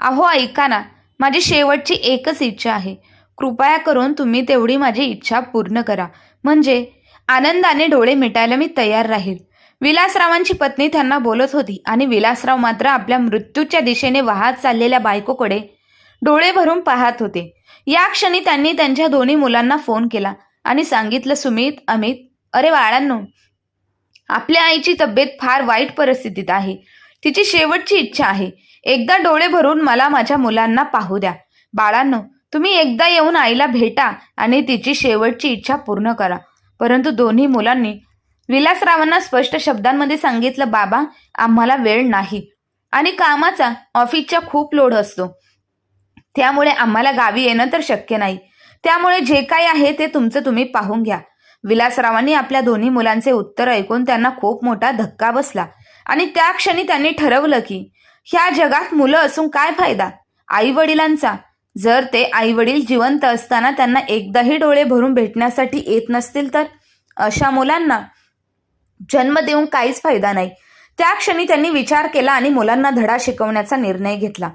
अहो ऐका ना. माझी शेवटची एकच इच्छा आहे. कृपया करून तुम्ही तेवढी माझी इच्छा पूर्ण करा. म्हणजे आनंदाने डोळे मिटायला मी तयार राहील. विलासरावांची पत्नी त्यांना बोलत होती आणि विलासराव मात्र आपल्या मृत्यूच्या दिशेने वाहत चाललेल्या बायकोकडे डोळे भरून पाहत होते. या क्षणी त्यांनी त्यांच्या दोन्ही मुलांना फोन केला आणि सांगितलं सुमित अमित अरे बाळांनो आपल्या आईची तब्येत फार वाईट परिस्थितीत आहे. तिची शेवटची इच्छा आहे. एकदा डोळे भरून मला माझ्या मुलांना पाहू द्या. बाळांनो तुम्ही एकदा येऊन आईला भेटा आणि तिची शेवटची इच्छा पूर्ण करा. परंतु दोन्ही मुलांनी विलासरावांना स्पष्ट शब्दांमध्ये सांगितलं बाबा आम्हाला वेळ नाही आणि कामाचा ऑफिसचा खूप लोड असतो. त्यामुळे आम्हाला गावी येणं तर शक्य नाही. त्यामुळे जे काही आहे ते तुमचं तुम्ही पाहून घ्या. विलासरावांनी आपल्या दोन्ही मुलांचे उत्तर ऐकून त्यांना खूप मोठा धक्का बसला आणि त्या क्षणी त्यांनी ठरवलं की ह्या जगात मुलं असून काय फायदा? आई वडिलांचा जर ते आई वडील जिवंत असताना त्यांना एकदाही डोळे भरून भेटण्यासाठी येत नसतील तर? अशा मुलांना जन्म देऊन काहीच फायदा नाही. त्या क्षणी त्यांनी विचार केला आणि मुलांना धडा शिकवण्याचा निर्णय घेतला.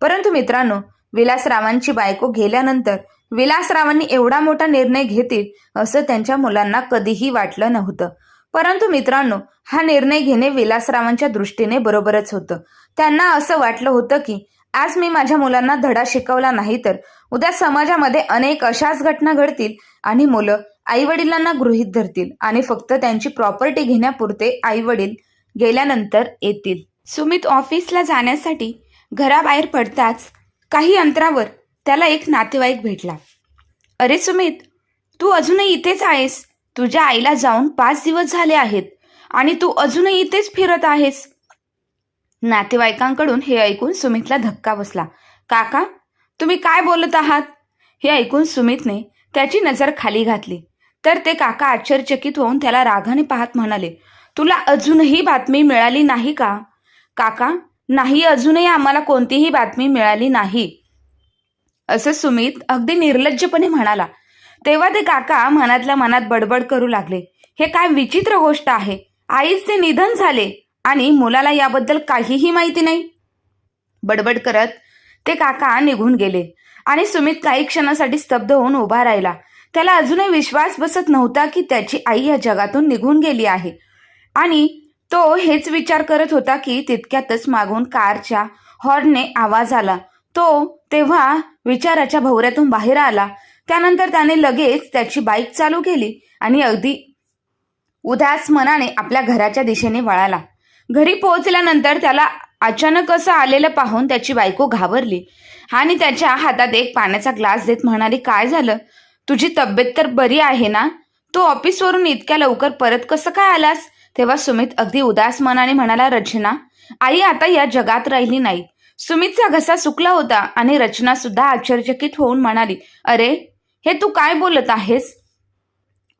परंतु मित्रांनो विलासरावांची बायको गेल्यानंतर विलासरावांनी एवढा मोठा निर्णय घेतील असं त्यांच्या मुलांना कधीही वाटलं नव्हतं. परंतु मित्रांनो हा निर्णय घेणे विलासरावांच्या दृष्टीने बरोबरच होतं. त्यांना असं वाटलं होतं की आज मी माझ्या मुलांना धडा शिकवला नाही तर उद्या समाजामध्ये अनेक अशाच घटना घडतील आणि मुलं आई वडिलांना गृहीत धरतील आणि फक्त त्यांची प्रॉपर्टी घेण्यापुरते आई वडील गेल्यानंतर येतील. सुमित ऑफिसला जाण्यासाठी घराबाहेर पडताच काही अंतरावर त्याला एक नातेवाईक भेटला. अरे सुमित तू अजूनही इथेच आहेस. तुझ्या आईला जाऊन पाच दिवस झाले आहेत आणि तू अजूनही इथेच फिरत आहेस. नातेवाईकांकडून हे ऐकून सुमितला धक्का बसला. काका तुम्ही काय बोलत आहात? हे ऐकून सुमितने त्याची नजर खाली घातली. तर ते काका आश्चर्यचकित होऊन त्याला रागाने पाहत म्हणाले तुला अजूनही बातमी मिळाली नाही का? काका नाही अजूनही आम्हाला कोणतीही बातमी मिळाली नाही. असं सुमित अगदी निर्लज्जपणे म्हणाला. तेव्हा ते काका मनातल्या मनात बडबड करू लागले. हे काय विचित्र गोष्ट आहे? आईचे निधन झाले. आणि मुलाला याबद्दल काहीही माहिती नाही. बडबड करत ते काका निघून गेले आणि सुमित काही क्षणासाठी स्तब्ध होऊन उभा राहिला. त्याला अजूनही विश्वास बसत नव्हता की त्याची आई या जगातून निघून गेली आहे. आणि तो हेच विचार करत होता की तितक्यातच मागून कारच्या हॉर्नने आवाज आला. तो तेव्हा विचाराच्या भोवऱ्यातून बाहेर आला. त्यानंतर त्याने लगेच त्याची बाईक चालू केली आणि अगदी उदास मनाने आपल्या घराच्या दिशेने वळाला. घरी पोहोचल्यानंतर त्याला अचानक असं आलेलं पाहून त्याची बायको घाबरली. आणि त्याच्या हातात एक पाण्याचा ग्लास देत म्हणाली काय झालं? तुझी तब्येत तर बरी आहे ना? तू ऑफिसवरून इतक्या लवकर परत कसं काय आलास? तेव्हा सुमित अगदी उदास मनाने म्हणाला रचना आई आता या जगात राहिली नाही. सुमितचा घसा सुकला होता आणि रचना सुद्धा आश्चर्यचकित होऊन म्हणाली अरे हे तू काय बोलत आहेस?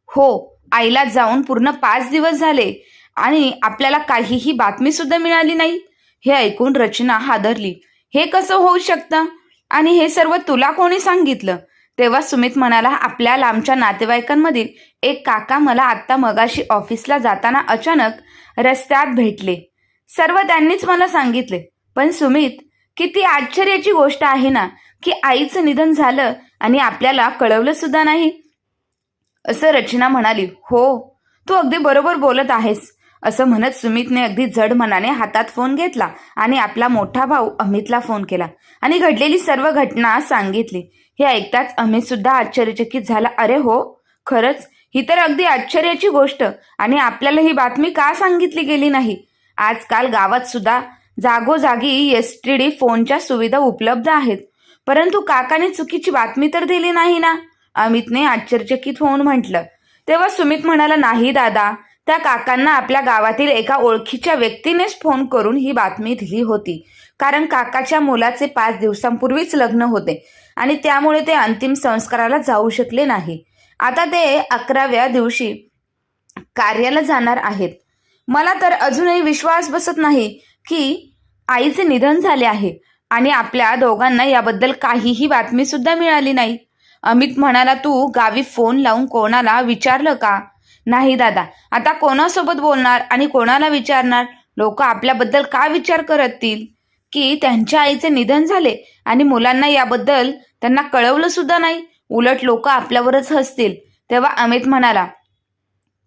हो आईला जाऊन पूर्ण पाच दिवस झाले. आणि आपल्याला काहीही बातमी सुद्धा मिळाली नाही. हे ऐकून रचना हादरली. हे कसं होऊ शकतं? आणि हे सर्व तुला कोणी सांगितलं? तेव्हा सुमित म्हणाला आपल्या लांबच्या नातेवाईकांमधील एक काका मला आत्ता मगाशी ऑफिसला जाताना अचानक रस्त्यात भेटले. सर्व त्यांनीच मला सांगितले. पण सुमित किती आश्चर्याची गोष्ट आहे ना की आईचं निधन झालं आणि आपल्याला कळवलं सुद्धा नाही. असं रचना म्हणाली हो तू अगदी बरोबर बोलत आहेस. असं म्हणत सुमितने अगदी जड मनाने हातात फोन घेतला आणि आपला मोठा भाऊ अमितला फोन केला आणि घडलेली सर्व घटना सांगितली. हे ऐकताच अमित सुद्धा आश्चर्यचकित झाला. अरे हो खरंच? ही तर अगदी आश्चर्याची गोष्ट. आणि आपल्याला ही बातमी का सांगितली गेली नाही? आजकाल गावात सुद्धा जागोजागी एस टी डी फोनच्या सुविधा उपलब्ध आहेत. परंतु काकाने चुकीची बातमी तर दिली नाही ना? अमितने आश्चर्यचकित होऊन म्हटलं. तेव्हा सुमित म्हणाला नाही दादा त्या काकांना आपल्या गावातील एका ओळखीच्या व्यक्तीनेच फोन करून ही बातमी दिली होती. कारण काकाच्या मुलाचे पाच दिवसांपूर्वीच लग्न होते आणि त्यामुळे ते अंतिम संस्काराला जाऊ शकले नाही. आता ते अकराव्या दिवशी कार्याला जाणार आहेत. मला तर अजूनही विश्वास बसत नाही की आईचे निधन झाले आहे आणि आपल्या दोघांना याबद्दल काहीही बातमी सुद्धा मिळाली नाही. अमित म्हणाला तू गावी फोन लावून कोणाला विचारलं का? नाही दादा आता कोणासोबत बोलणार आणि कोणाला विचारणार? लोक आपल्याबद्दल का विचार करतील? की त्यांच्या आईचे निधन झाले आणि मुलांना याबद्दल त्यांना कळवलं सुद्धा नाही. उलट लोक आपल्यावरच हसतील. तेव्हा अमित म्हणाला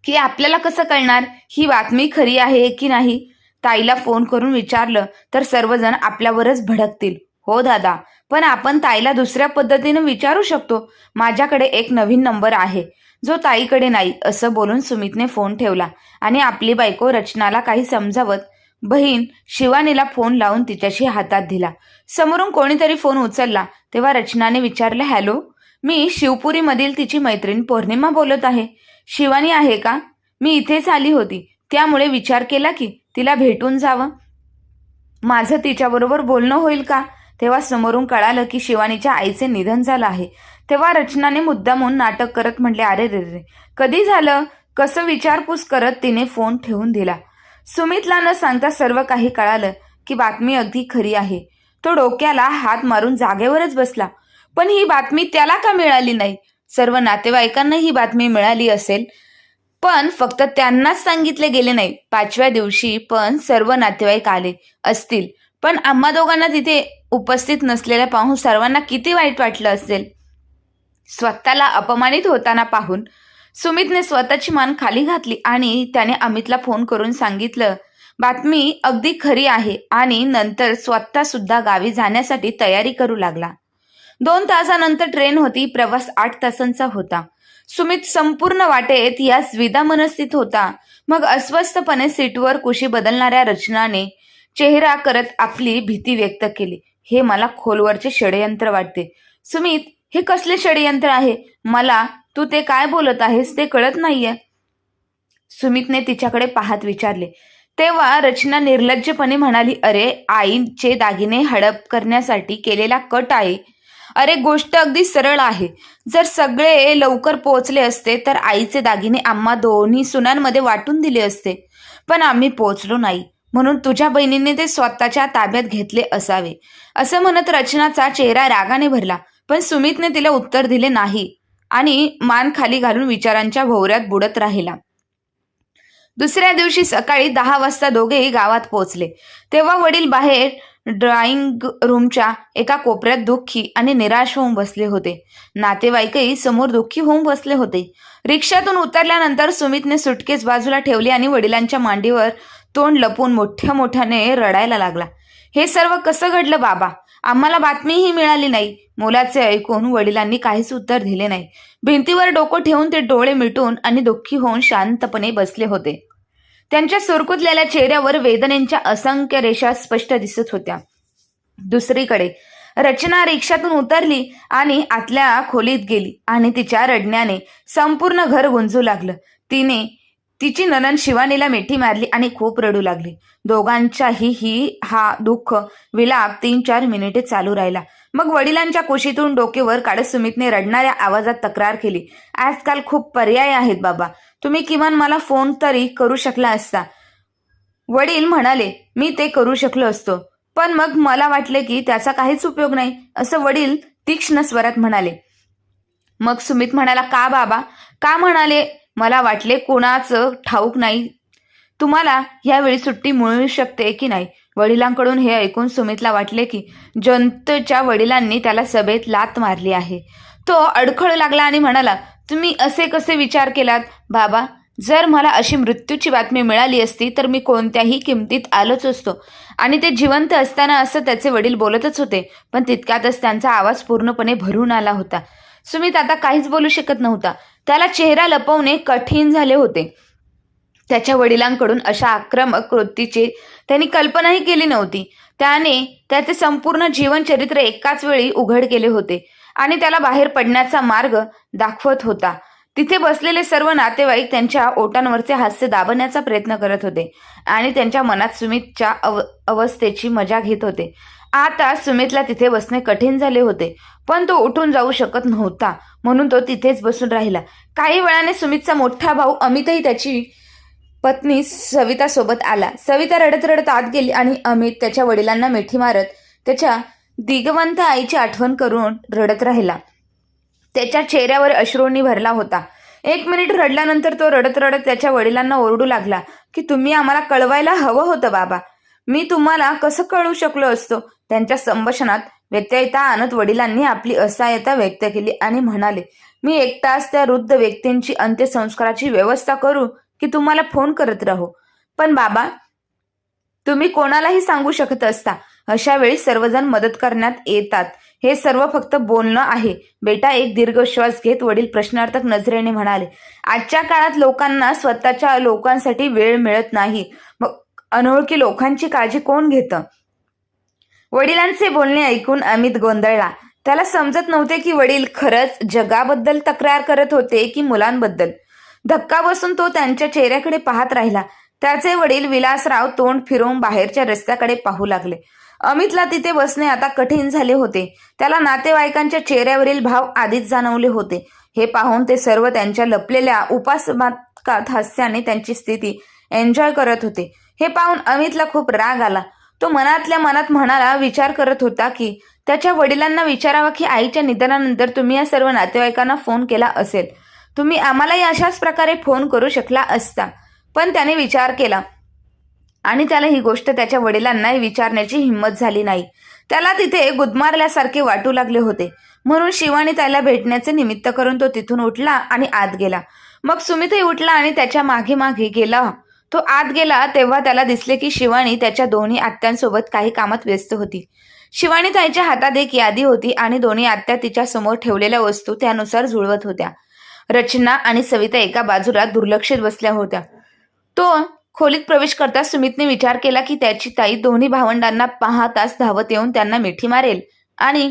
की आपल्याला कसं कळणार? ही बातमी खरी आहे की नाही? ताईला फोन करून विचारलं तर सर्वजण आपल्यावरच भडकतील. हो दादा पण आपण ताईला दुसऱ्या पद्धतीने विचारू शकतो. माझ्याकडे एक नवीन नंबर आहे. जो ताईकडे नाही असं बोलून सुमितने फोन ठेवला. आणि आपली बायको रचनाला काही समजावत बहीण शिवानीला फोन लावून तिच्याशी हातात दिला. समोरून कोणीतरी फोन उचलला तेव्हा रचनाने विचारलं हॅलो मी शिवपुरीमधील तिची मैत्रीण पौर्णिमा बोलत आहे. शिवानी आहे का? मी इथेच आली होती. त्यामुळे विचार केला की तिला भेटून जावं. माझं तिच्याबरोबर बोलणं होईल का? तेव्हा समोरून कळालं की शिवानीच्या आईचे निधन झालं आहे. तेव्हा रचनाने मुद्दामून नाटक करत म्हटले अरे रे रे कधी झालं? कसं विचारपूस करत तिने फोन ठेवून दिला. सुमितला न सांगता सर्व काही कळालं की बातमी अगदी खरी आहे. तो डोक्याला हात मारून जागेवरच बसला. पण ही बातमी त्याला का मिळाली नाही? सर्व नातेवाईकांना ही बातमी मिळाली असेल. पण फक्त त्यांनाच सांगितले गेले नाही. पाचव्या दिवशी पण सर्व नातेवाईक आले असतील. पण आम्हा दोघांना तिथे उपस्थित नसलेल्या पाहून सर्वांना किती वाईट वाटलं असेल? स्वतःला अपमानित होताना पाहून सुमितने स्वतःची मान खाली घातली आणि त्याने अमितला फोन करून सांगितलं बातमी अगदी खरी आहे आणि नंतर स्वतः सुद्धा गावी जाण्यासाठी तयारी करू लागला. दोन तासानंतर ट्रेन होती प्रवास आठ तासांचा होता. सुमित संपूर्ण वाटेत याच विदा मनस्थित होता. मग अस्वस्थपणे सीटवर कुशी बदलणाऱ्या रचनाने चेहरा करत आपली भीती व्यक्त केली. हे मला खोलवरचे षडयंत्र वाटते. सुमित हे कसले षडयंत्र आहे? मला तू ते काय बोलत आहेस ते कळत नाहीये. सुमितने तिच्याकडे पाहत विचारले. तेव्हा रचना निर्लज्जपणे म्हणाली अरे आईचे दागिने हडप करण्यासाठी केलेला कट आहे. अरे गोष्ट अगदी सरळ आहे. जर सगळे लवकर पोहोचले असते तर आईचे दागिने आम्हा दोन्ही सुनांमध्ये वाटून दिले असते. पण आम्ही पोहोचलो नाही. म्हणून तुझ्या बहिणीने ते स्वतःच्या ताब्यात घेतले असावे. असं म्हणत रचनाचा चेहरा रागाने भरला पण सुमितने तिला उत्तर दिले नाही आणि मान खाली घालून विचारांच्या भोवऱ्यात बुडत राहिला. दुसऱ्या दिवशी सकाळी दहा वाजता दोघेही गावात पोहोचले. तेव्हा वडील बाहेर ड्रॉइंग रूमच्या एका कोपऱ्यात दुःखी आणि निराश होऊन बसले होते. नातेवाईकही समोर दुःखी होऊन बसले होते. रिक्षातून उतरल्यानंतर सुमितने सुटकेस बाजूला ठेवली आणि वडिलांच्या मांडीवर तोंड लपून मोठ्या मोठ्याने रडायला लागला. हे सर्व कसं घडलं बाबा? आम्हाला बातमीही मिळाली नाही. मुलाचे ऐकून वडिलांनी काहीच उत्तर दिले नाही. भिंतीवर डोकं ठेवून ते डोळे मिटून आणि दुःखी होऊन शांतपणे बसले होते. त्यांच्या सुरकुतलेल्या चेहऱ्यावर वेदनेच्या असंख्य रेषा स्पष्ट दिसत होत्या. दुसरीकडे रचना रिक्षातून उतरली आणि आतल्या खोलीत गेली आणि तिच्या रडण्याने संपूर्ण घर गुंजू लागलं. तिने तिची ननन शिवानीला मिठी मारली आणि खूप रडू लागली. दोघांच्याही ही हा दुःख विलाप तीन चार मिनिटे चालू राहिला. मग वडिलांच्या कुशीतून डोकेवर काढत सुमितने रडणाऱ्या आवाजात तक्रार केली. आजकाल खूप पर्याय आहेत बाबा. तुम्ही किमान मला फोन तरी करू शकला असता. वडील म्हणाले मी ते करू शकलो असतो. पण मग मला वाटले की त्याचा काहीच उपयोग नाही. असं वडील तीक्ष्ण स्वरात म्हणाले. मग सुमित म्हणाला का बाबा? का म्हणाले मला वाटले कोणाचं ठाऊक नाही. तुम्हाला ह्यावेळी सुट्टी मिळू शकते की नाही? वडिलांकडून हे ऐकून सुमितला वाटले की जंतच्या वडिलांनी त्याला सभेत लात मारली आहे. तो अडखळ लागला आणि म्हणाला तुम्ही असे कसे विचार केलात? बाबा जर मला अशी मृत्यूची बातमी मिळाली असती तर मी कोणत्याही किमतीत आलोच असतो. आणि ते जिवंत असताना असं त्याचे वडील बोलतच होते पण तितक्यातच त्यांचा आवाज पूर्णपणे भरून आला होता. सुमित आता काहीच बोलू शकत नव्हता. त्याला चेहरा लपवणे कठीण झाले होते. त्याच्या वडिलांकडून अशा आक्रमक कृतीची त्यांनी कल्पनाही केली नव्हती. त्याने त्याचे संपूर्ण जीवनचरित्र एकाच वेळी उघड केले होते आणि त्याला बाहेर पडण्याचा मार्ग दाखवत होता. तिथे बसलेले सर्व नातेवाईक त्यांच्या ओटांवरचे हास्य दाबण्याचा प्रयत्न करत होते आणि त्यांच्या मनात सुमितच्या अव अवस्थेची मजा घेत होते. आता सुमितला तिथे बसणे कठीण झाले होते पण तो उठून जाऊ शकत नव्हता म्हणून तो तिथेच बसून राहिला. काही वेळाने सुमितचा मोठा भाऊ अमितही त्याची पत्नी सविता सोबत आला. सविता रडत रडत आत गेली आणि अमित त्याच्या वडिलांना मिठी मारत त्याच्या दिगवंत आईची आठवण करून रडत राहिला. त्याच्या चेहऱ्यावर अश्रूंनी भरला होता. एक मिनिट रडल्यानंतर तो रडत रडत त्याच्या वडिलांना ओरडू लागला की तुम्ही आम्हाला कळवायला हवं होतं बाबा. मी तुम्हाला कसं कळू शकलो असतो? त्यांच्या संभाषणात व्यत्ययता आणत वडिलांनी आपली असहाय्यता व्यक्त केली आणि म्हणाले मी एक तास त्या वृद्ध व्यक्तींची अंत्यसंस्काराची व्यवस्था करू की तुम्हाला फोन करत राहू? पण बाबा तुम्ही कोणालाही सांगू शकत असता. अशा वेळी सर्वजण मदत करण्यात येतात. हे सर्व फक्त बोलणं आहे. बेटा एक दीर्घ श्वास घेत वडील प्रश्नार्थक नजरेने म्हणाले आजच्या काळात लोकांना स्वतःच्या लोकांसाठी वेळ मिळत नाही. मग अनोळखी लोकांची काळजी कोण घेतं? वडिलांचे बोलणे ऐकून अमित गोंधळला. त्याला समजत नव्हते की वडील खरंच जगाबद्दल तक्रार करत होते की मुलांबद्दल. धक्का बसून तो त्यांच्या चेहऱ्याकडे पाहत राहिला. त्याचे वडील विलासराव तोंड फिरवून बाहेरच्या रस्त्याकडे पाहू लागले. अमितला तिथे बसणे आता कठीण झाले होते. त्याला नातेवाईकांच्या चेहऱ्यावरील भाव आधीच जाणवले होते. हे पाहून ते सर्व त्यांच्या लपलेल्या उपासमात हास्याने त्यांची स्थिती एन्जॉय करत होते. हे पाहून अमितला खूप राग आला. तो मनातल्या मनात म्हणाला विचार करत होता की त्याच्या वडिलांना विचारावा की आईच्या निधनानंतर तुम्ही या सर्व नातेवाईकांना फोन केला असेल. तुम्ही आम्हालाही अशाच प्रकारे फोन करू शकला असता. पण त्याने विचार केला. आणि त्याला ही गोष्ट त्याच्या वडिलांनाही विचारण्याची हिंमत झाली नाही. त्याला तिथे गुदमारल्यासारखे वाटू लागले होते. म्हणून शिवानी त्याला भेटण्याचे निमित्त करून तो तिथून उठला आणि आत गेला. मग सुमितही उठला आणि त्याच्यामागे मागे गेला. तो आत गेला तेव्हा त्याला दिसले की शिवानी त्याच्या दोन्ही आत्यांसोबत काही कामात व्यस्त होती. शिवानी ताईच्या हातात एक यादी होती आणि दोन्ही आत्या तिच्या समोर ठेवलेल्या वस्तू त्यानुसार जुळवत होत्या. रचना आणि सविता एका बाजूला दुर्लक्षित बसल्या होत्या. तो खोलीत प्रवेश करताच सुमितने विचार केला की त्याची ताई दोन्ही भावंडांना पाहताच धावत येऊन त्यांना मिठी मारेल आणि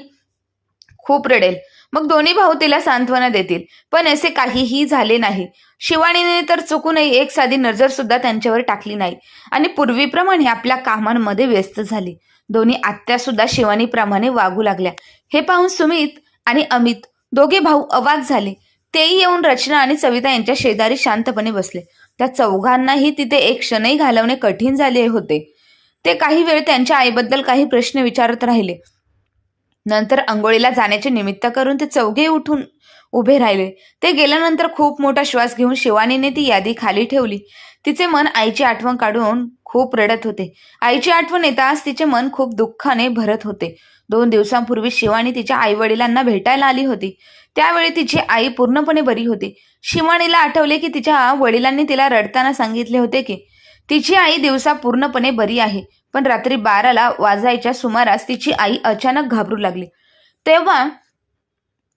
खूप रडेल. मग दोन्ही भाऊ तिला सांत्वना देतील. पण असे काहीही झाले नाही. शिवानीने तर चुकूनही एक साधी नजर सुद्धा त्यांच्यावर टाकली नाही. आणि पूर्वीप्रमाणे आपल्या कामांमध्ये व्यस्त झाली. दोन्ही आत्या सुद्धा शिवानीप्रमाणे वागू लागल्या. हे पाहून सुमित आणि अमित दोघे भाऊ अवाक झाले. तेही येऊन रचना आणि सविता यांच्या शेजारी शांतपणे बसले. त्या चौघांनाही तिथे एक क्षणही घालवणे कठीण झाले होते. ते काही वेळ त्यांच्या आईबद्दल काही प्रश्न विचारत राहिले. नंतर अंघोळीला जाण्याचे निमित्त करून ते चौघे उठून उभे राहिले. ते गेल्यानंतर खूप मोठा श्वास घेऊन शिवानीने ती यादी खाली ठेवली. तिचे मन आईची आठवण काढून खूप रडत होते. आईची आठवण येताच तिचे मन खूप दुःखाने भरत होते. दोन दिवसांपूर्वी शिवानी तिच्या आई वडिलांना भेटायला आली होती. त्यावेळी तिची आई पूर्णपणे बरी होती. शिवानीला आठवले की तिच्या वडिलांनी तिला रडताना सांगितले होते की तिची आई दिवसा पूर्णपणे बरी आहे. पण रात्री बाराला वाजायच्या सुमारास तिची आई अचानक घाबरू लागली. तेव्हा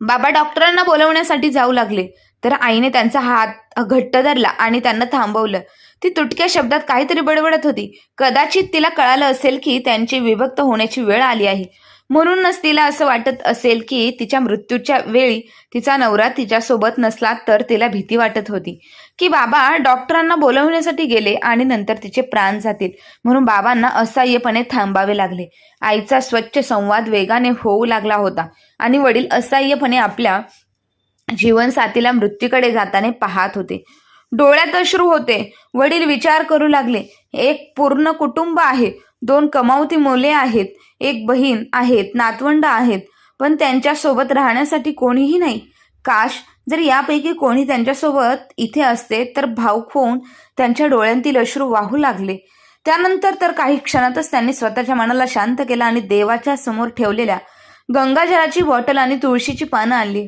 बाबा डॉक्टरांना बोलवण्यासाठी जाऊ लागले. तर आईने त्यांचा हात घट्ट धरला आणि त्यांना थांबवलं. ती तुटक्या शब्दात काहीतरी बडबडत होती. कदाचित तिला कळालं असेल की त्यांची विभक्त होण्याची वेळ आली आहे. म्हणूनच तिला असं वाटत असेल की तिच्या मृत्यूच्या वेळी तिचा नवरा तिच्यासोबत नसला तर तिला भीती वाटत होती. की बाबा डॉक्टरांना बोलवण्यासाठी गेले आणि नंतर तिचे प्राण जातील. म्हणून बाबांना असहाय्यपणे थांबावे लागले. आईचा स्वच्छ संवाद वेगाने होऊ लागला होता आणि वडील असहाय्यपणे आपल्या जीवनसाथीला मृत्यूकडे जाताने पाहत होते. डोळ्यात अश्रू होते. वडील विचार करू लागले. एक पूर्ण कुटुंब आहे. दोन कमावती मुले आहेत. एक बहीण आहेत. नातवंड आहेत. पण त्यांच्यासोबत राहण्यासाठी कोणीही नाही. काश जर यापैकी कोणी त्यांच्यासोबत इथे असते तर भाऊक होऊन त्यांच्या डोळ्यांतील अश्रू वाहू लागले. त्यानंतर तर काही क्षणातच त्यांनी स्वतःच्या मनाला शांत केलं आणि देवाच्या समोर ठेवलेल्या गंगाजलाची बॉटल आणि तुळशीची पानं आणली.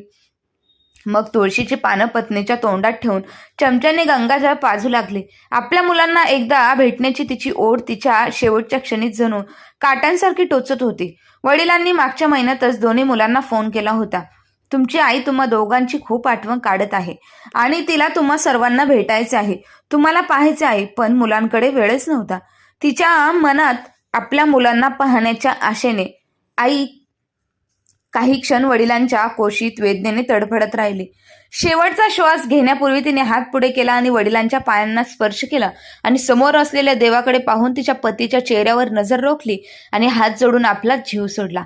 मग तुळशीची पानं पत्नीच्या तोंडात ठेवून चमच्याने गंगाजळ पाजू लागले. आपल्या मुलांना एकदा भेटण्याची तिची ओढ तिच्या शेवटच्या क्षणीत जणू काटांसारखी टोचत होती. वडिलांनी मागच्या महिन्यातच दोन्ही मुलांना फोन केला होता. तुमची आई तुम्हा दोघांची खूप आठवण काढत आहे. आणि तिला तुम्हा सर्वांना भेटायचे आहे. तुम्हाला पाहायचे आहे पण मुलांकडे वेळच नव्हता. तिच्या मनात आपल्या मुलांना पाहण्याच्या आशेने आई काही क्षण वडिलांच्या कोशीत वेदनेने तडफडत राहिली. शेवटचा श्वास घेण्यापूर्वी तिने हात पुढे केला आणि वडिलांच्या पायांना स्पर्श केला आणि समोर असलेल्या देवाकडे पाहून तिच्या पतीच्या चेहऱ्यावर नजर रोखली आणि हात जोडून आपला जीव सोडला.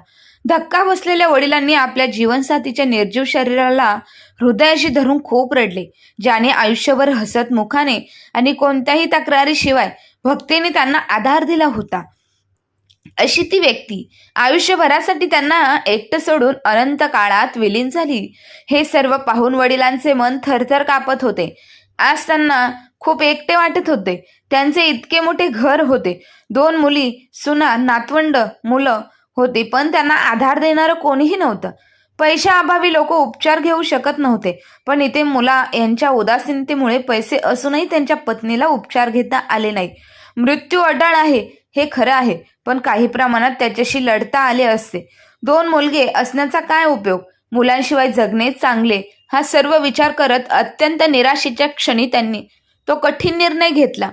धक्का बसलेल्या वडिलांनी आपल्या जीवनसाथीच्या निर्जीव शरीराला हृदयाशी धरून खूप रडले ज्याने आयुष्यभर हसत मुखाने आणि कोणत्याही तक्रारीशिवाय भक्तीने त्यांना आधार दिला होता. अशी ती व्यक्ती आयुष्यभरासाठी त्यांना एकटं सोडून अनंत काळात विलीन झाली. हे सर्व पाहून वडिलांचे मन थरथर कापत होते. आज त्यांना खूप एकटे वाटत होते. त्यांचे इतके मोठे घर होते. दोन मुली सुना नातवंड मुलं होती. पण त्यांना आधार देणारं कोणीही नव्हतं. पैशाअभावी लोक उपचार घेऊ शकत नव्हते. पण इथे मुला यांच्या उदासीनतेमुळे पैसे असूनही त्यांच्या पत्नीला उपचार घेता आले नाही. मृत्यू अडाळ आहे हे खरं आहे. पण काही प्रमाणात त्याच्याशी लढता आले असते. दोन मुलगे असण्याचा काय उपयोग? मुलांशिवाय जगणे चांगले हा सर्व विचार करत अत्यंत निराशेच्या क्षणी त्यांनी तो कठीण निर्णय घेतला.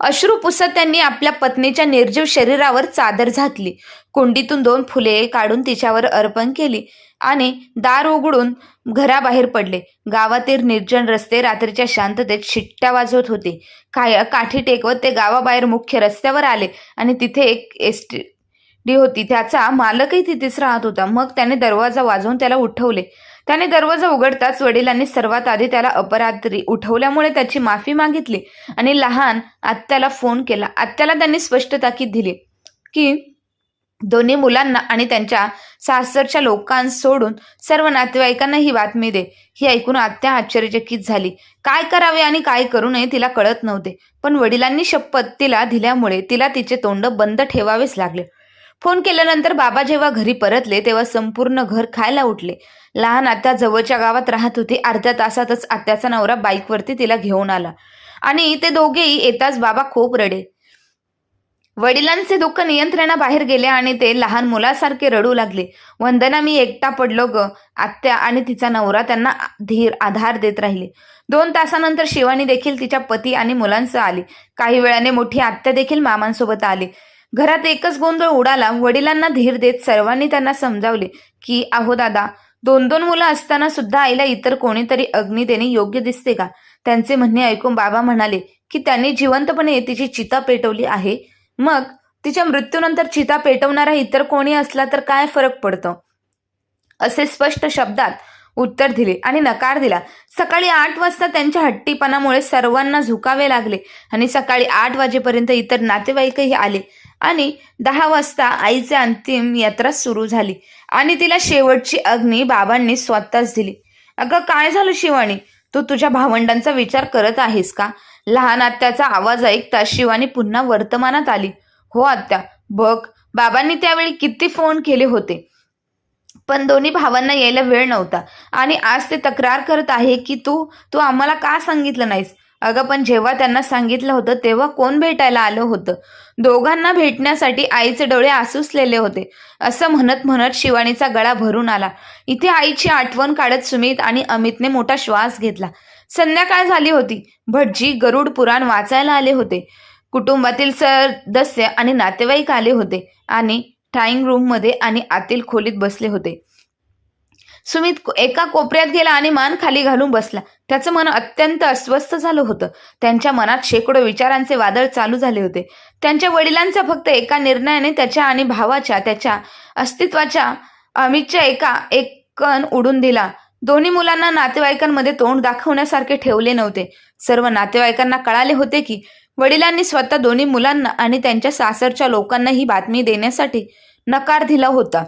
अश्रू पुसत त्यांनी आपल्या पत्नीच्या निर्जीव शरीरावर चादर झाकली कुंडीतून दोन फुले काढून तिच्यावर अर्पण केली आणि दार उघडून घराबाहेर पडले. गावातील निर्जन रस्ते रात्रीच्या शांततेत शिट्ट्या वाजवत होते. काय काठी टेकवत ते गावाबाहेर मुख्य रस्त्यावर आले आणि तिथे एक एस डी होती. त्याचा मालकही तिथेच राहत होता. मग त्याने दरवाजा वाजवून त्याला उठवले. त्याने दरवाजा उघडताच वडिलांनी सर्वात आधी त्याला अपरात्री उठवल्यामुळे त्याची माफी मागितली आणि लहान आत्याला फोन केला. आत्याला त्यांनी स्पष्ट ताकीद दिली की दोन्ही मुलांना आणि त्यांच्या सासरच्या लोकांस सोडून सर्व नातेवाईकांना ही बातमी दे. ही ऐकून आत्या आश्चर्यचकित झाली. काय करावे आणि काय करू नये तिला कळत नव्हते. पण वडिलांनी शपथ तिला दिल्यामुळे तिला तिचे तोंड बंद ठेवावेच लागले. फोन केल्यानंतर बाबा जेव्हा घरी परतले तेव्हा संपूर्ण घर खायला उठले. लहान आत्या जवळच्या गावात राहत होती. अर्ध्या तासातच आत्याचा नवरा बाईकवरती तिला घेऊन आला. आणि ते दोघेही येताच बाबा खूप रडे. वडिलांचे दुःख नियंत्रणाबाहेर गेले आणि ते लहान मुलासारखे रडू लागले. वंदना मी एकटा पडलो ग. आत्या आणि तिचा नवरा त्यांना धीर आधार देत राहिले. दोन तासानंतर शिवानी देखील तिच्या पती आणि मुलांसह आली. काही वेळाने मोठी आत्या देखील मामांसोबत आली. घरात एकच गोंधळ उडाला. वडिलांना धीर देत सर्वांनी त्यांना समजावले की अहो दादा दोन दोन मुलं असताना सुद्धा आईला इतर कोणीतरी अग्नी देणे योग्य दिसते का? त्यांचे म्हणणे ऐकून बाबा म्हणाले की त्यांनी जिवंतपणे तिची चिता पेटवली आहे. मग तिच्या मृत्यूनंतर चिता पेटवणारा इतर कोणी असला तर काय फरक पडतो? असे स्पष्ट शब्दात उत्तर दिले आणि नकार दिला. सकाळी आठ वाजता त्यांच्या हट्टीपणामुळे सर्वांना झुकावे लागले आणि सकाळी आठ वाजेपर्यंत इतर नातेवाईकही आले. आणि दहा वाजता आईचे अंतिम यात्रा सुरू झाली आणि तिला शेवटची अग्नी बाबांनी स्वतःच दिली. अगं काय झालं शिवानी? तू तुझ्या भावंडांचा विचार करत आहेस का? लहान आत्याचा आवाज ऐकता शिवानी पुन्हा वर्तमानात आली. हो आत्या बघ बाबांनी त्यावेळी किती फोन केले होते. पण दोन्ही भावांना यायला वेळ नव्हता आणि आज ते तक्रार करत आहे की तू तू आम्हाला का सांगितलं नाहीस? अगं पण जेव्हा त्यांना सांगितलं होतं तेव्हा कोण भेटायला आलं होतं? दोघांना भेटण्यासाठी आईचे डोळे आसुसलेले होते. असं म्हणत म्हणत शिवानीचा गळा भरून आला. इथे आईची आठवण काढत सुमित आणि अमितने मोठा श्वास घेतला. संध्याकाळ झाली होती. भटजी गरुड पुराण वाचायला आले होते. कुटुंबातील सदस्य आणि नातेवाईक आले होते आणि ड्रॉइंग रूममध्ये आणि आतील खोलीत बसले होते. सुमित एका कोपऱ्यात गेला आणि मान खाली घालून बसला. त्याचं मन अत्यंत अस्वस्थ झालं होतं. त्यांच्या मनात शेकडो विचारांचे वादळ चालू झाले होते. त्यांच्या वडिलांचा फक्त एका निर्णयाने त्याच्या आणि भावाच्या त्याच्या अस्तित्वाच्या अमितच्या एका एक कण उडून दिला. दोन्ही मुलांना नातेवाईकांमध्ये तोंड दाखवण्यासारखे ठेवले नव्हते. सर्व नातेवाईकांना कळाले होते की वडिलांनी स्वतः दोन्ही मुलांना आणि त्यांच्या सासरच्या लोकांना ही बातमी देण्यासाठी नकार दिला होता.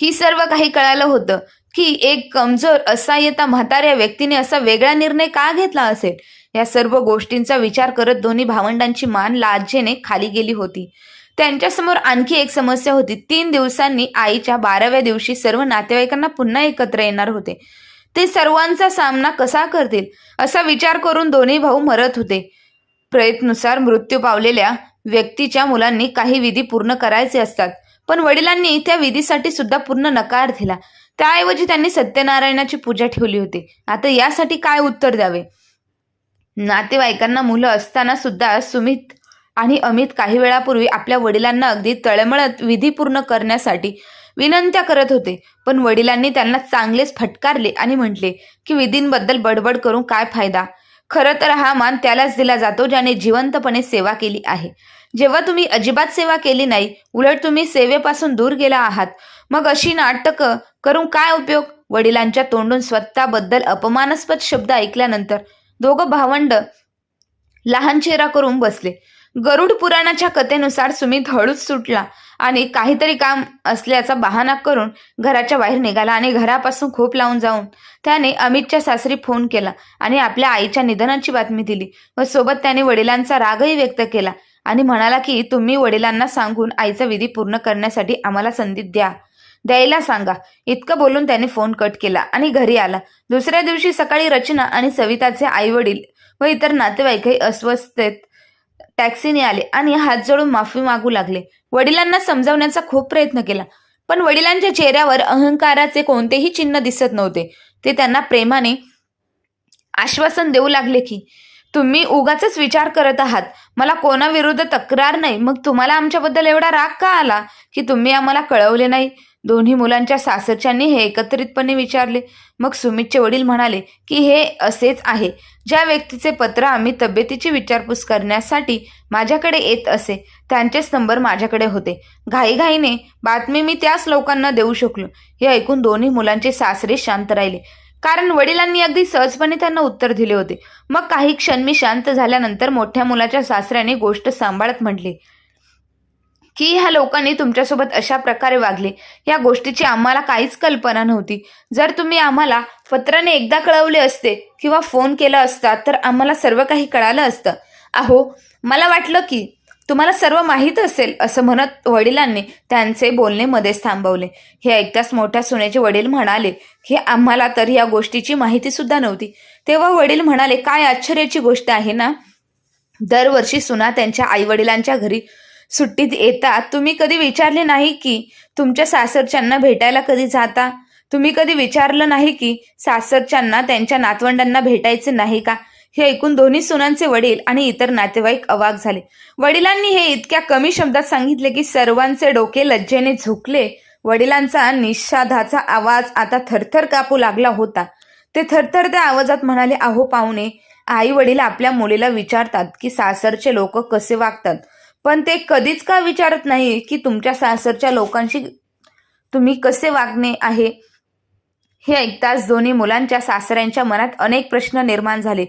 ही सर्व काही कळालं होतं की एक कमजोर असायता म्हाताऱ्या व्यक्तीने असा वेगळा निर्णय का घेतला असेल? या सर्व गोष्टींचा विचार करत दोन्ही भावंडांची मान लाजेने खाली गेली होती. त्यांच्यासमोर आणखी एक समस्या होती. तीन दिवसांनी आईच्या बाराव्या दिवशी सर्व नातेवाईकांना पुन्हा एकत्र येणार होते. ते सर्वांचा सामना कसा करतील? असा विचार करून दोन्ही भाऊ मरत होते. प्रयत्नुसार मृत्यू पावलेल्या व्यक्तीच्या मुलांनी काही विधी पूर्ण करायचे असतात. पण वडिलांनी त्या विधीसाठी सुद्धा पूर्ण नकार दिला. त्याऐवजी त्यांनी सत्यनारायणाची पूजा ठेवली होती. आता यासाठी काय उत्तर द्यावे? नातेवाईकांना मुलं असताना सुद्धा सुमित आणि अमित काही वेळापूर्वी आपल्या वडिलांना अगदी तळमळत विधी पूर्ण करण्यासाठी विनंत्या करत होते. पण वडिलांनी त्यांना चांगलेच फटकारले आणि म्हटले की विधींबद्दल बडबड करून काय फायदा? खरं तर हा मान त्यालाच दिला जातो ज्याने जिवंतपणे सेवा केली आहे. जेव्हा तुम्ही अजिबात सेवा केली नाही उलट तुम्ही सेवेपासून दूर गेला आहात. मग अशी नाटकं करून काय उपयोग? वडिलांच्या तोंडून स्वतःबद्दल अपमानास्पद शब्द ऐकल्यानंतर दोघं भावंड लहान चेहरा करून बसले. गरुड पुराणाच्या कथेनुसार सुमित हळूच सुटला आणि काहीतरी काम असल्याचा बहाणा करून घराच्या बाहेर निघाला आणि घरापासून खूप लावून जाऊन त्याने अमितच्या सासरी फोन केला आणि आपल्या आईच्या निधनाची बातमी दिली. व सोबत त्याने वडिलांचा रागही व्यक्त केला. आणि म्हणाला की तुम्ही वडिलांना सांगून आईचा विधी पूर्ण करण्यासाठी आम्हाला संधी द्या. द्यायला सांगा. इतकं बोलून त्याने फोन कट केला आणि घरी आला. दुसऱ्या दिवशी सकाळी रचना आणि सविताचे आई वडील व इतर नातेवाईकही अस्वस्थेत टॅक्सीने आले आणि हात जोडून माफी मागू लागले. वडिलांना समजावण्याचा खूप प्रयत्न केला पण वडिलांच्या चेहऱ्यावर अहंकाराचे कोणतेही चिन्ह दिसत नव्हते. ते त्यांना प्रेमाने आश्वासन देऊ लागले की तुम्ही उगाच विचार करत आहात. मला कोणाविरुद्ध तक्रार नाही. मग तुम्हाला आमच्याबद्दल एवढा राग का आला की तुम्ही आम्हाला कळवले नाही? दोन्ही मुलांच्या सासरच्यांनी हे एकत्रितपणे विचारले. मग सुमितचे वडील म्हणाले की हे असेच आहे. ज्या व्यक्तीचे पत्र आम्ही तब्येतीची विचारपूस करण्यासाठी माझ्याकडे येत असे त्यांचेच नंबर माझ्याकडे होते. घाईघाईने बातमी मी त्याच लोकांना देऊ शकलो. हे ऐकून दोन्ही मुलांचे सासरे शांत राहिले. कारण वडिलांनी अगदी सहजपणे त्यांना उत्तर दिले होते. मग काही क्षण मी शांत झाल्यानंतर मोठ्या मुलाच्या सासऱ्याने गोष्ट सांभाळत म्हटली की ह्या लोकांनी तुमच्यासोबत अशा प्रकारे वागले. या गोष्टीची आम्हाला काहीच कल्पना नव्हती. जर तुम्ही आम्हाला पत्राने एकदा कळवले असते किंवा फोन केला असता तर आम्हाला सर्व काही कळालं असतं. अहो मला वाटलं की तुम्हाला सर्व माहीत असेल असं म्हणत वडिलांनी त्यांचे बोलणे मध्येच थांबवले. हे ऐकताच मोठ्या सुनेचे वडील म्हणाले की आम्हाला तर या गोष्टीची माहिती सुद्धा नव्हती. तेव्हा वडील म्हणाले काय आश्चर्याची गोष्ट आहे ना? दरवर्षी सुना त्यांच्या आई वडिलांच्या घरी सुट्टीत येतात. तुम्ही कधी विचारले नाही की तुमच्या सासरच्यांना भेटायला कधी जाता? तुम्ही कधी विचारलं नाही की सासरच्यांना त्यांच्या नातवंडांना भेटायचे नाही का? हे ऐकून दोन्ही सुनांचे वडील आणि इतर नातेवाईक अवाक झाले. वडिलांनी हे इतक्या कमी शब्दात सांगितले की सर्वांचे डोके लज्जेने झुकले. वडिलांचा निषादाचा आवाज आता थरथर कापू लागला होता. ते थरथरत्या आवाजात म्हणाले अहो पाहुणे आई वडील आपल्या मुलीला विचारतात की सासरचे लोक कसे वागतात. पण ते कधीच का विचारत नाही की तुमच्या सासरच्या लोकांशी तुम्ही कसे वागणे आहे? हे ऐकताच दोन्ही मुलांच्या सासऱ्यांच्या मनात अनेक प्रश्न निर्माण झाले.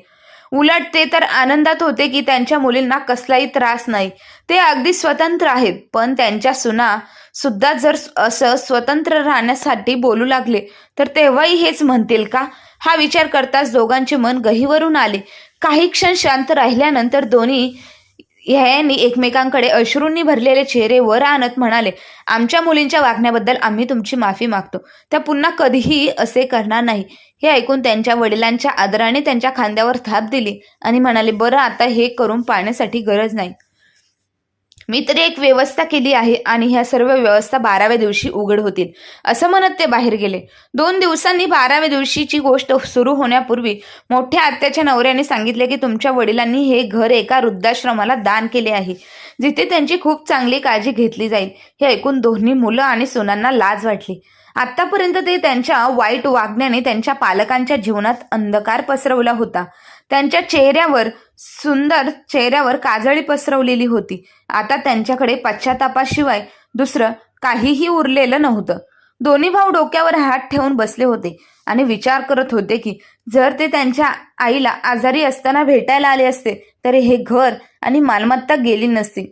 उलट ते तर आनंदात होते की त्यांच्या मुलींना कसलाही त्रास नाही. ते अगदी स्वतंत्र आहेत पण त्यांच्या सुना सुद्धा जर असं स्वतंत्र राहण्यासाठी बोलू लागले तर तेव्हाही हेच म्हणतील का? हा विचार करताच दोघांचे मन गहीवरून आले. काही क्षण शांत राहिल्यानंतर दोन्ही ह्यांनी एकमेकांकडे अश्रूंनी भरलेले चेहरे वर आणत म्हणाले आमच्या मुलींच्या वागण्याबद्दल आम्ही तुमची माफी मागतो. त्या पुन्हा कधीही असे करणार नाही. हे ऐकून त्यांच्या वडिलांच्या आदराने त्यांच्या खांद्यावर थाप दिली आणि म्हणाले बरं आता हे करून पाहण्यासाठी गरज नाही. मी तरी एक व्यवस्था केली आहे आणि ह्या सर्व व्यवस्था बाराव्या दिवशी उघड होतील असं म्हणत ते बाहेर गेले. दोन दिवसांनी बाराव्या दिवशीची गोष्ट सुरू होण्यापूर्वी मोठ्या आत्याच्या नवऱ्याने सांगितले की तुमच्या वडिलांनी हे घर एका वृद्धाश्रमाला दान केले आहे जिथे त्यांची खूप चांगली काळजी घेतली जाईल हे ऐकून दोन्ही मुलं आणि सुनांना लाज वाटली. आतापर्यंत ते त्यांच्या वाईट वागण्याने त्यांच्या पालकांच्या जीवनात अंधकार पसरवला होता. त्यांच्या चेहऱ्यावर सुंदर चेहऱ्यावर काजळी पसरवलेली होती. आता त्यांच्याकडे पश्चातापाशिवाय दुसरं काहीही उरलेलं नव्हतं. दोन्ही भाऊ डोक्यावर हात ठेवून बसले होते आणि विचार करत होते की जर ते त्यांच्या आईला आजारी असताना भेटायला आले असते तर हे घर आणि मालमत्ता गेली नसती.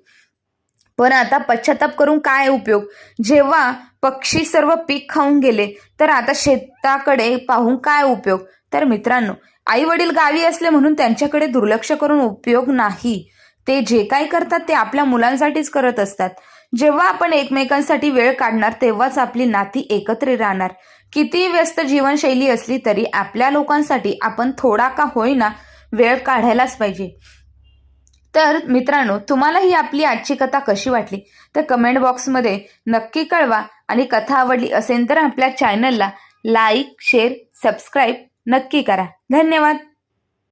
पण आता पश्चाताप करून काय उपयोग? जेव्हा पक्षी सर्व पीक खाऊन गेले तर आता शेताकडे पाहून काय उपयोग? तर मित्रांनो आई वडील गावी असले म्हणून त्यांच्याकडे दुर्लक्ष करून उपयोग नाही. ते जे काही करतात ते आपल्या मुलांसाठीच करत असतात. जेव्हा आपण एकमेकांसाठी वेळ काढणार तेव्हाच आपली नाती एकत्र राहणार. किती व्यस्त जीवनशैली असली तरी आपल्या लोकांसाठी आपण थोडा का होईना वेळ काढायलाच पाहिजे. तर मित्रांनो तुम्हाला ही आपली आजची कथा कशी वाटली? तर कमेंट बॉक्समध्ये नक्की कळवा. आणि कथा आवडली असेल तर आपल्या चॅनलला लाईक शेअर सबस्क्राईब नक्की करा. धन्यवाद.